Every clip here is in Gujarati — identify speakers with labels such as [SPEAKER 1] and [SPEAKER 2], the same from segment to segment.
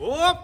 [SPEAKER 1] ઓપ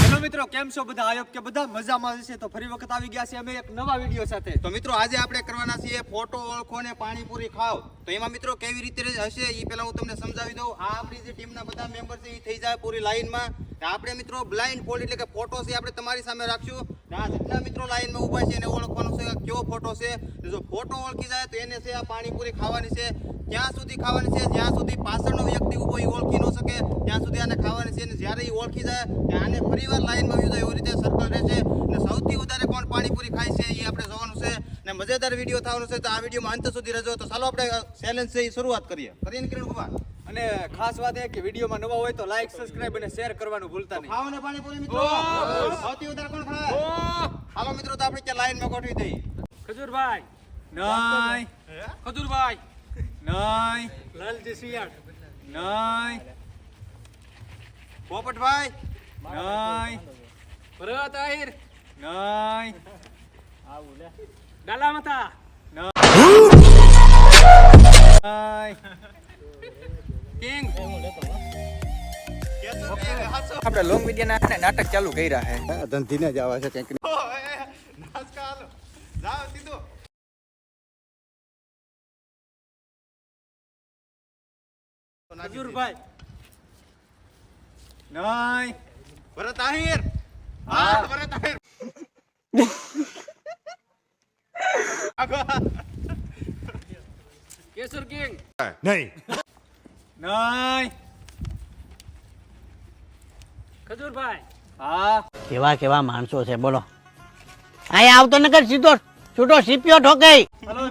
[SPEAKER 1] હેલો મિત્રો. કેમ છો બધા? આયોગ કે બધા મજામાં હશે. તો ફરી વખત આવી ગયા છે અમે એક નવા વીડિયો સાથે.
[SPEAKER 2] તો મિત્રો આજે આપણે કરવાના છીએ ફોટો ઓળખો ને પાણીપુરી ખાવ. તો એમાં મિત્રો કેવી રીતે હશે એ પહેલા હું તમને સમજાવી દઉં. આ આપણી જે ટીમના બધા મેમ્બર છે એ થઈ જાય પૂરી લાઈનમાં આપણે મિત્રો બ્લાઇન્ડ ફોલ્ડ એટલે કે ફોટો છે આપણે તમારી સામે રાખશું. ને જેટલા મિત્રો લાઈનમાં ઊભા છે એને ઓળખવાનું છે કેવો ફોટો છે જો ફોટો ઓળખી જાય તો એને છે આ પાણીપુરી ખાવાની છે. ત્યાં સુધી ખાવાની છે જ્યાં સુધી પાછળનો વ્યક્તિ ઊભો એ ઓળખી ન શકે ત્યાં સુધી આને ખાવાની છે. અને જ્યારે એ ઓળખી જાય ત્યાં આને ફરીવાર લાઈનમાં આવી જાય એવી રીતે સર્કલ રહેશે અને સૌથી વધારે કોણ પાણીપુરી ખાય છે એ આપણે જોવાનું છે. અને મજેદાર વીડિયો થવાનું છે તો આ વિડીયોમાં અંત સુધી રહેજો. તો ચાલો આપણે ચેલેન્જ છે એ શરૂઆત કરીએ. કરીએ ને કિરણ કુમાર?
[SPEAKER 1] અને ખાસ વાત એ કે વિડીયોમાં નવા હોય તો લાઈક સબસ્ક્રાઇબ અને શેર કરવાનું ભૂલતા નહીં.
[SPEAKER 2] ખાઓ પાણીપુરી મિત્રો? સૌથી વધારે કોણ ખાય? હાલો મિત્રો તો આપણે ત્યાં લાઈનમાં ગોઠવી દઈએ.
[SPEAKER 3] ખજૂરભાઈ.
[SPEAKER 1] નહીં.
[SPEAKER 3] ખજૂરભાઈ.
[SPEAKER 1] નહીં.
[SPEAKER 3] લાલજી શિયાળ.
[SPEAKER 1] નહીં.
[SPEAKER 2] પોપટભાઈ.
[SPEAKER 1] નહીં.
[SPEAKER 3] ભરત આહિર.
[SPEAKER 1] નહીં.
[SPEAKER 3] ડાલામતા
[SPEAKER 1] નહીં.
[SPEAKER 3] કિંગ.
[SPEAKER 4] આપણે લોંગ વીડિયો નાટક ચાલુ કર્યા છે
[SPEAKER 2] ધંધીને જ આવે છે કંઈક જાઓ સીધું
[SPEAKER 3] ખજૂરભાઈ
[SPEAKER 1] નહીં.
[SPEAKER 2] ભરત આહિર. હા. ભરત આહિર.
[SPEAKER 3] કેસર કિંગ.
[SPEAKER 1] નહીં.
[SPEAKER 3] ખજૂરભાઈ.
[SPEAKER 1] હા.
[SPEAKER 5] કેવા કેવા માણસો છે બોલો. અહીંયા આવતો નકર સીધો છૂટો સીપ્યો ઠોકે
[SPEAKER 3] હલો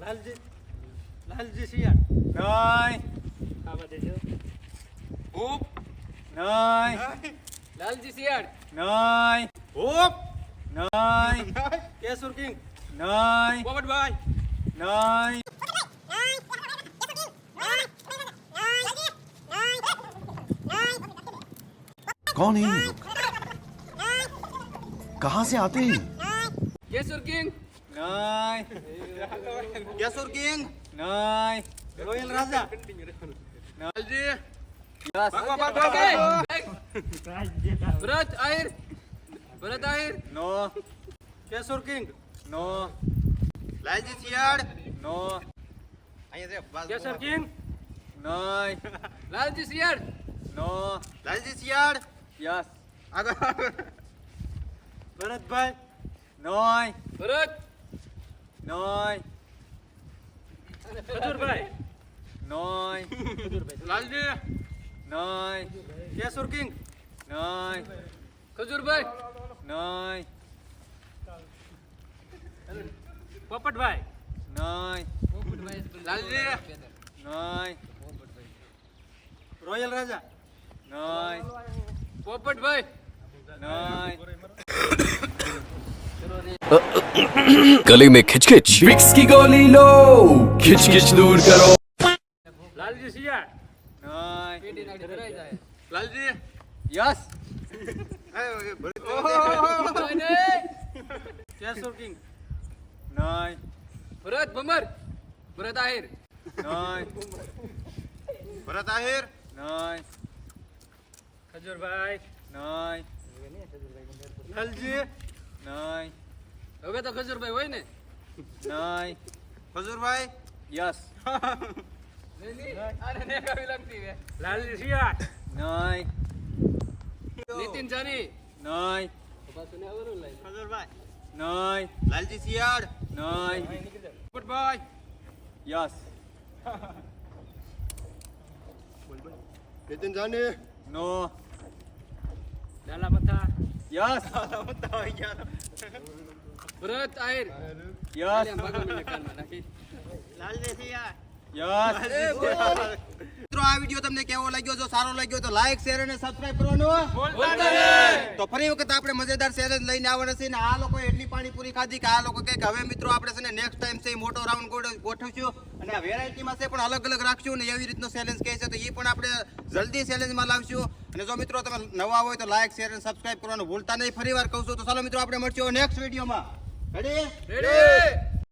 [SPEAKER 3] લાલજી લાલજી શિયાળ
[SPEAKER 1] નહીં
[SPEAKER 3] આવા દેજો
[SPEAKER 2] ઉપ
[SPEAKER 1] નહીં
[SPEAKER 3] લાલજી શિયાળ
[SPEAKER 1] નહીં
[SPEAKER 2] ઉપ
[SPEAKER 1] નહીં
[SPEAKER 3] કેસર કિંગ
[SPEAKER 1] નહીં
[SPEAKER 3] પોપટભાઈ
[SPEAKER 1] નહીં
[SPEAKER 6] कौन है ये लोग कहाँ से आते हैं ये?
[SPEAKER 3] કેસર કિંગ
[SPEAKER 1] નહીં
[SPEAKER 2] કેસુર કિંગ
[SPEAKER 1] નહીં
[SPEAKER 2] રોયલ રાજા
[SPEAKER 3] લાલજી ભરત આહિર ભરત આહિર
[SPEAKER 1] નો
[SPEAKER 3] કેસર કિંગ
[SPEAKER 1] નો
[SPEAKER 2] લાલજી શિયાળ
[SPEAKER 1] નો
[SPEAKER 2] અહીંયા છે.
[SPEAKER 3] કેસર કિંગ
[SPEAKER 1] નહીં
[SPEAKER 3] લાલજી શિયાળ
[SPEAKER 1] નો
[SPEAKER 2] લાલજી શિયાળ
[SPEAKER 1] યસ
[SPEAKER 2] આગળ આગળ.
[SPEAKER 1] ભરતભાઈ નહીં
[SPEAKER 3] ભરત
[SPEAKER 1] નહીં
[SPEAKER 3] ખજૂરભાઈ
[SPEAKER 1] નહીં
[SPEAKER 3] લાલજી
[SPEAKER 1] નહીં
[SPEAKER 3] કેસર કિંગ
[SPEAKER 1] નહીં
[SPEAKER 3] ખજૂરભાઈ
[SPEAKER 1] નહીં
[SPEAKER 3] પોપટભાઈ
[SPEAKER 1] નહીં
[SPEAKER 3] લાલજી
[SPEAKER 1] નહીં
[SPEAKER 3] રોયલ રાજા
[SPEAKER 1] નહીં
[SPEAKER 3] પોપટભાઈ
[SPEAKER 1] નહીં
[SPEAKER 7] गले में खिच खिच विक्स की गोली लो। खिच खिच दूर करो।
[SPEAKER 2] लाल लालजी
[SPEAKER 3] सिया। लालजी।
[SPEAKER 1] यस।
[SPEAKER 3] नाय। भरत बमर। भरत
[SPEAKER 1] आहेर।
[SPEAKER 2] भरत आहेर।
[SPEAKER 1] नाय।
[SPEAKER 3] खजूर
[SPEAKER 1] भाई।
[SPEAKER 3] नाय।
[SPEAKER 1] लालजी।
[SPEAKER 3] હવે તો ખજુરભાઈ હોય ને?
[SPEAKER 1] નહીં.
[SPEAKER 2] ખજુરભાઈ?
[SPEAKER 1] યસ.
[SPEAKER 3] લાલજી શિયાળ.
[SPEAKER 1] નહીં.
[SPEAKER 3] નીતિન જાની.
[SPEAKER 1] નહીં.
[SPEAKER 2] ખજૂરભાઈ?
[SPEAKER 1] નહીં.
[SPEAKER 2] લાલજી શિયાળ.
[SPEAKER 1] નહીં.
[SPEAKER 3] પોપટભાઈ
[SPEAKER 1] યસ.
[SPEAKER 2] નીતિન જાની.
[SPEAKER 1] નો.
[SPEAKER 3] લાલા મથા
[SPEAKER 1] યસ.
[SPEAKER 3] લાલા મથા
[SPEAKER 1] યસ
[SPEAKER 3] ભગવાનને કાનમાં નાખી.
[SPEAKER 2] લાલજી શિયાળ
[SPEAKER 1] યસ.
[SPEAKER 2] મિત્રો આ વીડિયો તમને કેવો લાગ્યો? જો સારો લાગ્યો તો લાઈક શેર અને સબસ્ક્રાઇબ કરવાનું તો ફરી વખત આપણે મજેદાર ચેલેન્જ લઈને આવવાના છે ને આ લોકો એટલી પાણીપુરી ખાધી કે આ લોકો કહે કે હવે મિત્રો આપણે છે ને નેક્સ્ટ ટાઈમ છે એ મોટો રાઉન્ડ ગોઠવશું અને આ વેરાયટીમાં છે પણ અલગ અલગ રાખશું ને એવી રીતનો ચેલેન્જ કહે છે તો એ પણ આપણે જલ્દી ચેલેન્જમાં લાવશું. અને જો મિત્રો તમે નવા હોય તો લાઈક શેર અને સબસ્ક્રાઇબ કરવાનું ભૂલતા નહીં. ફરી વાર કહું છું તો ચાલો મિત્રો આપણે મળશું નેક્સ્ટ વિડીયોમાં రెడీ
[SPEAKER 3] రెడీ